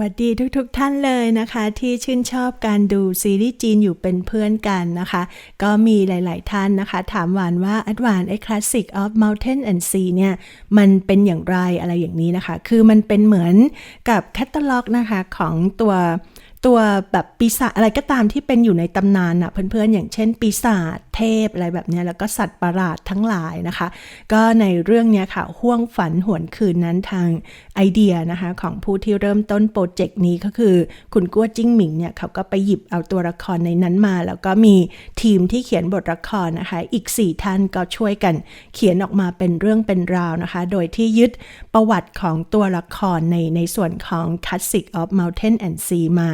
วัสดีทุกๆทท่านเลยนะคะ ที่ชื่นชอบการดูซีรีส์จีนอยู่เป็นเพื่อนกันนะคะ ก็มีหลาย ๆ ท่านนะคะ ถามหวานว่า a d v a n c e ไอ้ Classic of Mountain and Sea เนี่ย มันเป็นอย่างไรอะไรอย่างนี้นะคะ คือมันเป็นเหมือนกับแคตตาล็อกนะคะของตัว ตัวแบบปีศาจอะไรก็ตามที่เป็นอยู่ในตำนานอะเพื่อนๆ อย่างเช่น ปีศาจเทพอะไรแบบนี้แล้วก็สัตว์ประหลาดทั้งหลายนะคะ ก็ในเรื่องนี้ค่ะห่วงฝันหวนคืนนั้นทางไอเดียนะคะของผู้ที่เริ่มต้นโปรเจกต์นี้ก็คือคุณกัวจิ้งหมิงเนี่ยเขาก็ไปหยิบเอาตัวละครในนั้นมา แล้วก็มีทีมที่เขียนบทละครนะคะอีก 4 ท่านก็ช่วยกันเขียนออกมาเป็นเรื่องเป็นราวนะคะ โดยที่ยึดประวัติของตัวละครในในส่วนของ Classic of Mountain and Sea มา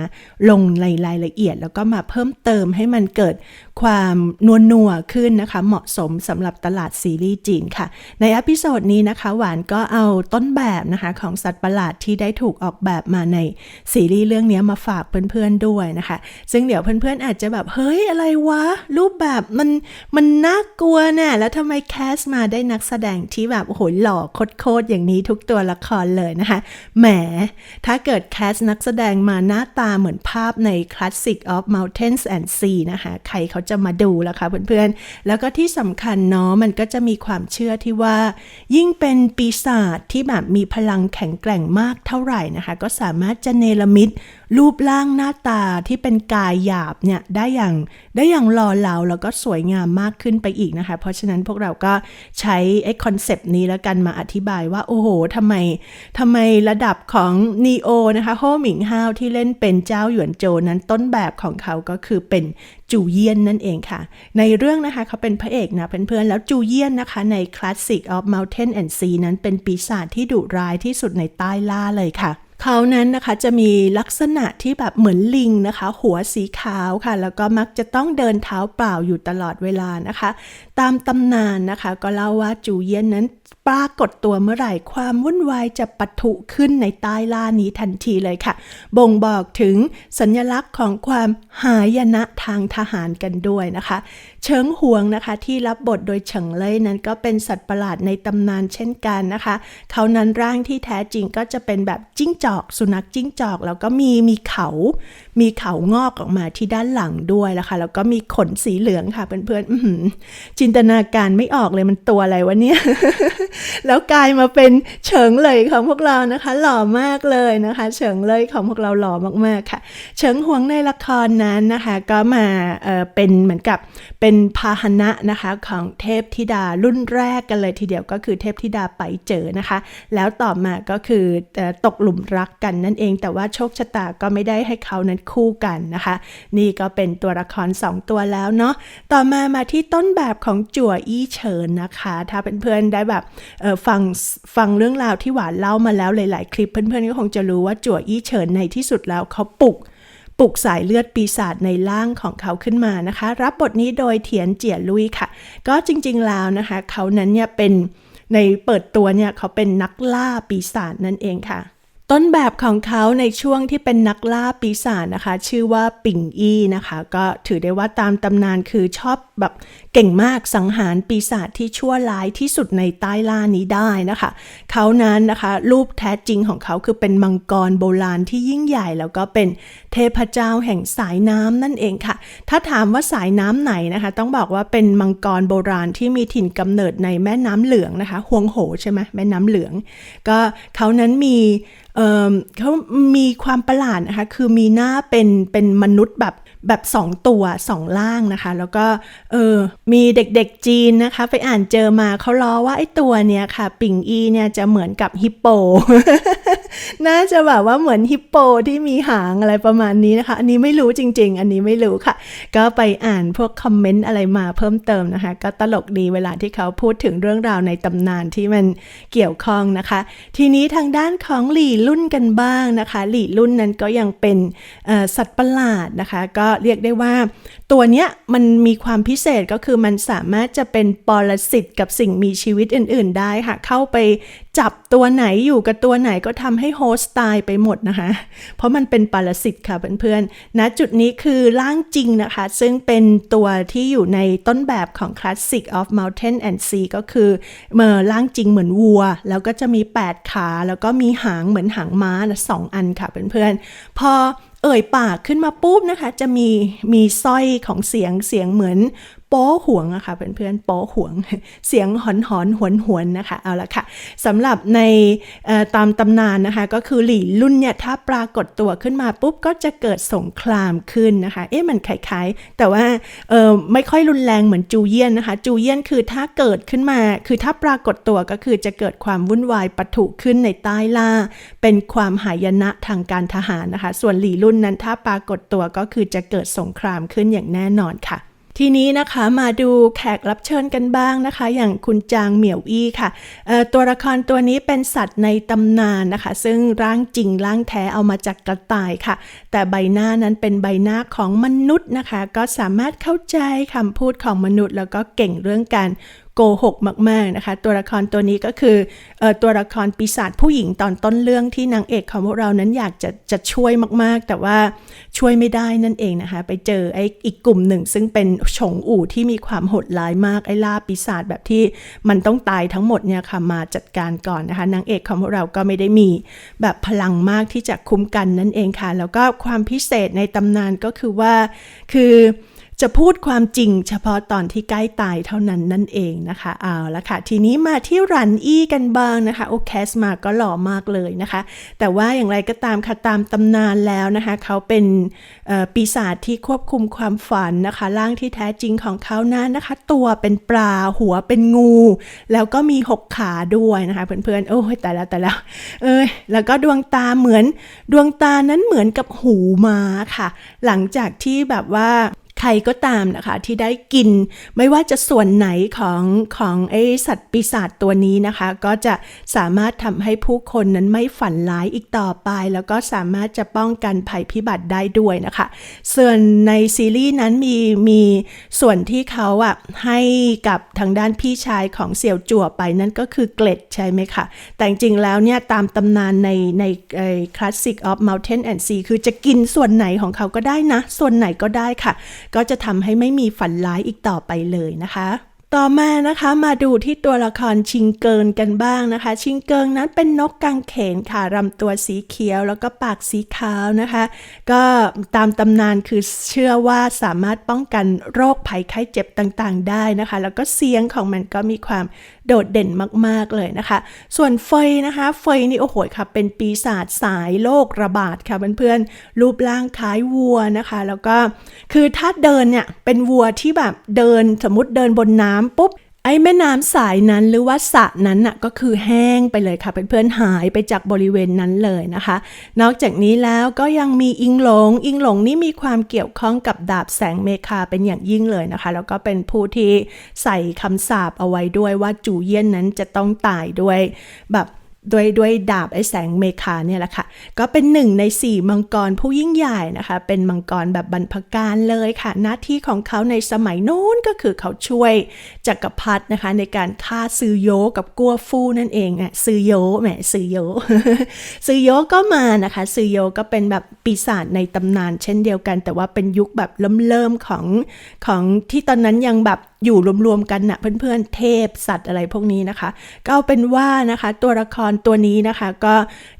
ลงในรายละเอียด แล้วก็มาเพิ่มเติมให้มันเกิดความนวลนัวขึ้นนะคะ เหมาะสมสำหรับตลาดซีรีส์จีนค่ะ ในอพิโซดนี้นะคะ หวานก็เอาต้นแบบนะคะของสัตว์ประหลาดที่ได้ถูกออกแบบมาในซีรีส์เรื่องนี้มาฝากเพื่อนๆด้วยนะคะ ซึ่งเดี๋ยวเพื่อนๆอาจจะแบบเฮ้ยอะไรวะ รูปแบบมันมันน่ากลัวน่ะแล้วทำไมแคสมาได้นักแสดงที่แบบโอ้โหหล่อโคตรๆอย่างนี้ทุกตัวละครเลยนะคะแหมถ้าเกิดแคสนักแสดงมาหน้าตาเหมือนภาพใน Classic of Mountains and Sea นะคะ ใครเขาจะมาดูแล้วค่ะเพื่อนๆ แล้วก็ที่สำคัญเนาะมันก็จะมีความเชื่อที่ว่า ยิ่งเป็นปีศาจที่แบบมีพลังแข็งแกร่งมากเท่าไหร่นะคะ ก็สามารถจะเนรมิตรูปร่างหน้าตาที่เป็นกายหยาบเนี่ยได้อย่างได้อย่างหล่อเหลาแล้วก็สวยงามมากขึ้นไปอีกนะคะ เพราะฉะนั้นพวกเราก็ใช้ไอ้คอนเซปต์นี้แล้วกันมาอธิบายว่า โอ้โหทำไมทำไมระดับของนีโอนะคะโฮหมิงฮาวที่เล่นเป็นเจ้าหยวนโจนั้นต้นแบบของเขาก็คือเป็นจูเยียนนั่นเองค่ะ ในเรื่องนะคะเขาเป็นพระเอกนะเพื่อนๆ แล้วจูเยียนนะคะ ใน Classic of Mountain and Sea นั้นเป็นปีศาจที่ดุร้ายที่สุดในใต้ล่าเลยค่ะ เขานั้นนะคะจะมีลักษณะที่แบบเหมือนลิงนะคะ หัวสีขาวค่ะ แล้วก็มักจะต้องเดินเท้าเปล่าอยู่ตลอดเวลานะคะ ตามตำนานนะคะ ก็เล่าว่าจูเยียนนั้นปรากฏตัวเมื่อไหร่ความวุ่นวายจะปะทุขึ้นในใต้ล่านี้ทันทีเลยค่ะ บ่งบอกถึงสัญลักษณ์ของความหายนะทางทหารกันด้วยนะคะ เฉิงหวงนะคะที่รับบทโดยเฉิงเล่ยนั้นก็เป็นสัตว์ประหลาดในตำนานเช่นกันนะคะ เขานั้นร่างที่แท้จริงก็จะเป็นแบบจิ้งจอกสุนัขจิ้งจอก แล้วก็มีมีเขา มีเขางอกออกมาที่ด้านหลังด้วยนะคะแล้วก็มีขนสีเหลืองค่ะเพื่อนๆจินตนาการไม่ออกเลยมันตัวอะไรวะเนี่ย แล้วกลายมาเป็นเฉิงเลยของพวกเรานะคะ หล่อมากเลยนะคะ เฉิงเลยของพวกเราหล่อมากๆค่ะ เฉิงหวงในละครนั้นนะคะ ก็มาเเป็นเหมือนกับเป็นพาหนะนะคะของเทพธิดารุ่นแรกกันเลยทีเดียวก็คือเทพธิดาไปเจอนะคะ แล้วต่อมาก็คือตกหลุมรักกันนั่นเอง แต่ว่าโชคชะตาก็ไม่ได้ให้เขานั้นคู่กันนะคะ นี่ก็เป็นตัวละคร 2 ตัวแล้วเนาะต่อมามาที่ต้นแบบของจั่วอี้เฉินนะคะ ถ้าเพื่อนๆได้แบบฟังฟังเรื่องราวที่หวานเล่ามาแล้วหลาย ๆ คลิปเพื่อนๆก็คงจะรู้ว่าจั่วอี้เฉินในที่สุดแล้วเขาปลุกปลุกสายเลือดปีศาจในร่างของเขาขึ้นมานะคะ รับบทนี้โดยเถียนเจียลุยค่ะ ก็จริงๆแล้วนะคะ เขานั้นเนี่ยเป็นในเปิดตัวเนี่ยเขาเป็นนักล่าปีศาจนั่นเองค่ะ ต้นแบบของเขาในช่วงที่เป็นนักล่าปีศาจนะคะ ชื่อว่าปิ่งอี้นะคะ ก็ถือได้ว่าตามตำนานคือชอบแบบเก่งมากสังหารปีศาจที่ชั่วร้ายที่สุดในใต้ล่านี้ได้นะคะ เขานั้นนะคะรูปแท้จริงของเขาคือเป็นมังกรโบราณที่ยิ่งใหญ่แล้วก็เป็นเทพเจ้าแห่งสายน้ำนั่นเองค่ะ ถ้าถามว่าสายน้ำไหนนะคะ ต้องบอกว่าเป็นมังกรโบราณที่มีถิ่นกำเนิดในแม่น้ำเหลืองนะคะห่วงโหใช่ไหมแม่น้ำเหลือง ก็เขานั้นมีเขามีความประหลาดนะคะ คือมีหน้าเป็นเป็นมนุษย์แบบแบบสองตัวสองล่างนะคะ แล้วก็เออมีเด็กๆจีนนะคะ ไปอ่านเจอมาเขาล้อว่าไอ้ตัวเนี้ยค่ะ ปิ่งอีเนี่ยจะเหมือนกับฮิปโป น่าจะแบบว่าเหมือนฮิปโปที่มีหางอะไรประมาณนี้นะคะ อันนี้ไม่รู้จริง ๆ อันนี้ไม่รู้ค่ะ ก็ไปอ่านพวกคอมเมนต์อะไรมาเพิ่มเติมนะคะ ก็ตลกดีเวลาที่เขาพูดถึงเรื่องราวในตำนานที่มันเกี่ยวข้องนะคะ ทีนี้ทางด้านของหลี่รุ่นกันบ้างนะคะ หลี่รุ่นนั้นก็ยังเป็นสัตว์ประหลาดนะคะ ก็เรียกได้ว่าตัวเนี้ยมันมีความพิเศษก็คือมันสามารถจะเป็นปรสิตกับสิ่งมีชีวิตอื่น ๆ ได้ค่ะ เข้าไปจับตัวไหนอยู่กับตัวไหนก็ทำให้โฮสต์ตายไปหมดนะคะ เพราะมันเป็นปรสิตค่ะเพื่อนๆณจุดนี้คือร่างจริงนะคะ ซึ่งเป็นตัวที่อยู่ในต้นแบบของ Classic of Mountain and Sea ก็คือเมื่อร่างจริงเหมือนวัว แล้วก็จะมี 8 ขา แล้วก็มีหางเหมือนหางม้านะสองอันค่ะเพื่อนๆ พอเอ่ยปากขึ้นมาปุ๊บนะคะ จะมีมีสร้อยของเสียงเสียงเหมือน โป๊หวงอะค่ะเพื่อนๆโป๊หวง เสียงหอนหอนหวนหวนนะคะเอาละค่ะสำหรับในตามตำนานนะคะก็คือหลี่รุ่นเนี่ยถ้าปรากฏตัวขึ้นมาปุ๊บก็จะเกิดสงครามขึ้นนะคะเอ๊ะมันคล้ายๆ แต่ว่าเออไม่ค่อยรุนแรงเหมือนจูเยียนนะคะจูเยียนคือถ้าเกิดขึ้นมา คือถ้าปรากฏตัวก็คือจะเกิดความวุ่นวายปะทุขึ้นในใต้ล่า เป็นความหายนะทางการทหารนะคะ ส่วนหลี่รุ่นนั้นถ้าปรากฏตัวก็คือจะเกิดสงครามขึ้นอย่างแน่นอนค่ะ ทีนี้นะคะมาดูแขกรับเชิญกันบ้างนะคะ อย่างคุณจางเหมียวอี้ค่ะตัวละครตัวนี้เป็นสัตว์ในตำนานนะคะ ซึ่งร่างจริงร่างแท้เอามาจากกระต่ายค่ะ แต่ใบหน้านั้นเป็นใบหน้าของมนุษย์นะคะ ก็สามารถเข้าใจคำพูดของมนุษย์ แล้วก็เก่งเรื่องการ โกหกมากๆนะคะ ตัวละครตัวนี้ก็คือออตัวละครปีศาจผู้หญิงตอนต้นเรื่องที่นางเอกของพวกเรานั้นอยากจะจะช่วยมากๆ แต่ว่าช่วยไม่ได้นั่นเองนะคะ ไปเจอไอ้อีกกลุ่มหนึ่ง ซึ่งเป็นฉงอู่ที่มีความโหดร้ายมากไอ้ล่าปีศาจแบบที่มันต้องตายทั้งหมดเนี่ยค่ะมาจัดการก่อนนะคะนางเอกของพวกเราก็ไม่ได้มีแบบพลังมากที่จะคุ้มกันนั่นเองค่ะ แล้วก็ความพิเศษในตำนานก็คือว่าคือ จะพูดความจริงเฉพาะตอนที่ใกล้ตายเท่านั้นนั่นเองนะคะ เอาละค่ะ ทีนี้มาที่รันอี้กันบ้างนะคะ โอแคสมาก็หล่อมากเลยนะคะ แต่ว่าอย่างไรก็ตามค่ะ ตามตำนานแล้วนะคะ เขาเป็นปีศาจที่ควบคุมความฝันนะคะ ร่างที่แท้จริงของเขานั้นนะคะ ตัวเป็นปลา หัวเป็นงู แล้วก็มีหกขาด้วยนะคะ เพื่อนๆ โอ้ยแต่แล้วแต่แล้ว เอ้ย แล้วก็ดวงตาเหมือน ดวงตานั้นเหมือนกับหูม้าค่ะ หลังจากที่แบบว่า ใครก็ตามนะคะที่ได้กิน ไม่ว่าจะส่วนไหนของของไอสัตว์ปีศาจตัวนี้นะคะ ก็จะสามารถทำให้ผู้คนนั้นไม่ฝันร้ายอีกต่อไป แล้วก็สามารถจะป้องกันภัยพิบัติได้ด้วยนะคะ ส่วนในซีรีส์นั้นมีมีส่วนที่เขาอะให้กับทางด้านพี่ชายของเสี่ยวจั่วไปนั่นก็คือเกล็ดใช่ไหมคะแต่จริงแล้วเนี่ยตามตำนานในในคลาสสิก of Mountain and Sea คือจะกินส่วนไหนของเขาก็ได้นะ ส่วนไหนก็ได้ค่ะก็จะทำให้ไม่มีฝันร้ายอีกต่อไปเลยนะคะ ต่อมานะคะมาดูที่ตัวละครชิงเกินกันบ้างนะคะ ชิงเกิงนั้นเป็นนกกางเขนค่ะลำตัวสีเขียวแล้วก็ปากสีขาวนะคะ ก็ตามตำนานคือเชื่อว่าสามารถป้องกันโรคภัยไข้เจ็บต่างๆ ได้นะคะ แล้วก็เสียงของมันก็มีความโดดเด่นมากๆเลยนะคะ ส่วนเฟยนะคะเฟยนี่โอ้โหค่ะเป็นปีศาจสายโรคระบาดค่ะเพื่อนๆรูปร่างคล้ายวัวนะคะ แล้วก็คือถ้าเดินเนี่ยเป็นวัวที่แบบเดินสมมติเดินบนน้ำปุ๊บไอ้แม่น้ำสายนั้นหรือว่าสระนั้นน่ะก็คือแห้งไปเลยค่ะเพื่อนๆหายไปจากบริเวณนั้นเลยนะคะ นอกจากนี้แล้วก็ยังมีอิงหลง อิงหลงนี่มีความเกี่ยวข้องกับดาบแสงเมคาเป็นอย่างยิ่งเลยนะคะ แล้วก็เป็นผู้ที่ใส่คำสาปเอาไว้ด้วยว่าจูเยี่ยนนั้นจะต้องตายด้วยแบบ ด้วยด้วยดาบไอ้แสงเมคาเนี่ยแหละค่ะ ก็เป็นหนึ่งในสี่มังกรผู้ยิ่งใหญ่นะคะ เป็นมังกรแบบบรรพการเลยค่ะ หน้าที่ของเขาในสมัยโน้นก็คือเขาช่วยจักรพรรดินะคะ ในการฆ่าซือโยกับกัวฟู่นั่นเองอะซือโยแหมซือโยซือโยก็มานะคะซือโยก็เป็นแบบปีศาจในตำนานเช่นเดียวกัน แต่ว่าเป็นยุคแบบเริ่มๆของของที่ตอนนั้นยังแบบอยู่รวมๆกันนะเพื่อนๆเทพสัตว์อะไรพวกนี้นะคะ ก็เอาเป็นว่านะคะ ตัวละครตัวนี้นะคะ ก็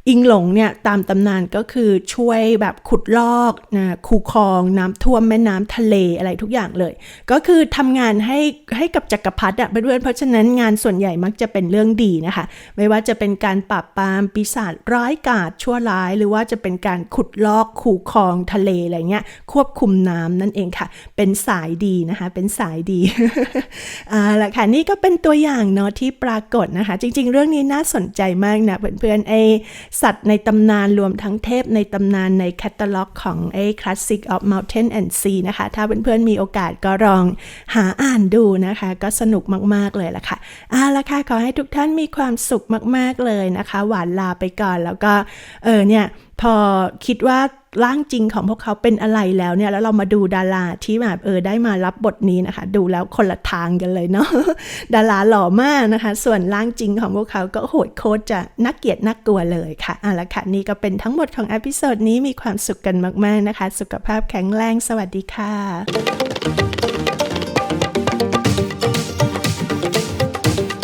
อิงหลงเนี่ยตามตำนานก็คือช่วยแบบขุดลอกนะคูคลองน้ำท่วมแม่น้ำทะเลอะไรทุกอย่างเลย ก็คือทำงานให้ให้กับจักรพรรดิอะเพื่อนเพราะฉะนั้นงานส่วนใหญ่มักจะเป็นเรื่องดีนะคะ ไม่ว่าจะเป็นการปราบปรามปีศาจร้ายกาจชั่วร้าย หรือว่าจะเป็นการขุดลอกคูคลองทะเลอะไรเงี้ยควบคุมน้ำนั่นเองค่ะ เป็นสายดีนะคะเป็นสายดีอ่าละค่ะนี่ก็เป็นตัวอย่างเนาะที่ปรากฏนะคะ จริง ๆ เรื่องนี้น่าสนใจมากนะเพื่อนๆไอสัตว์ในตำนานรวมทั้งเทพในตำนานในแคตตาล็อกของไอ้ Classic of Mountain and Sea นะคะ ถ้าเพื่อนๆมีโอกาสก็ลองหาอ่านดูนะคะ ก็สนุกมากๆเลยละค่ะเอาละค่ะ ขอให้ทุกท่านมีความสุขมากๆเลยนะคะ หวานลาไปก่อนแล้วก็เออเนี่ยพอคิดว่า ร่างจริงของพวกเขาเป็นอะไรแล้วเนี่ยแล้วเรามาดูดาราที่แบบเออได้มารับบทนี้นะคะ ดูแล้วคนละทางกันเลยเนาะดาราหล่อมากนะคะ ส่วนร่างจริงของพวกเขาก็โหดโคตรจะน่าเกลียดน่ากลัวเลยค่ะอะละค่ะนี่ก็เป็นทั้งหมดของอพิโซดนี้มีความสุขกันมาก ๆนะคะ สุขภาพแข็งแรงสวัสดีค่ะ